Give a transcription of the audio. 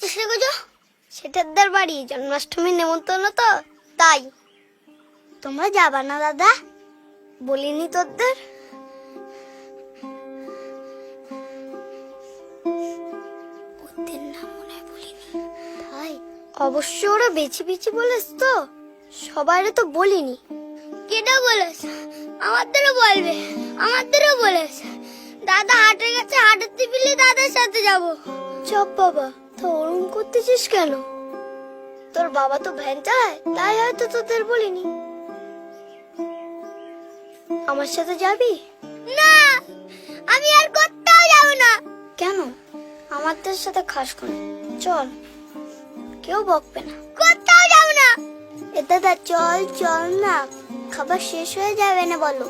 যাচ্ছিস রে গুজো সেটার বাড়ি, জন্মাষ্টমীর নেমন্তন্ন তো, তাই। তোমরা যাবা না, দাদা? বলিনি তোদের? হয় অবশ্য ওরা বেছে বেছে বলেছ তো, সবাইরে তো বলিনি। কেটা বলেছ? আমাদেরও বলবে, আমাদেরও বলেছ। দাদা হাটে গেছে হাটের টিপিলে দাদার সাথে যাব। চপ বাবা। তো ওরম করতেছিস কেন? তোর বাবা তো ভ্যান চালায় তাই হয়তো তোদের বলিনি। আমার সাথে যাবি? না আমি আর কোথাও যাব না। কেন? আমাদের সাথে খাস কোন চল কেউ বকবে না। কোথাও যাব না। এ দাদা চল চল না। খাবার শেষ হয়ে যাবে না বলো।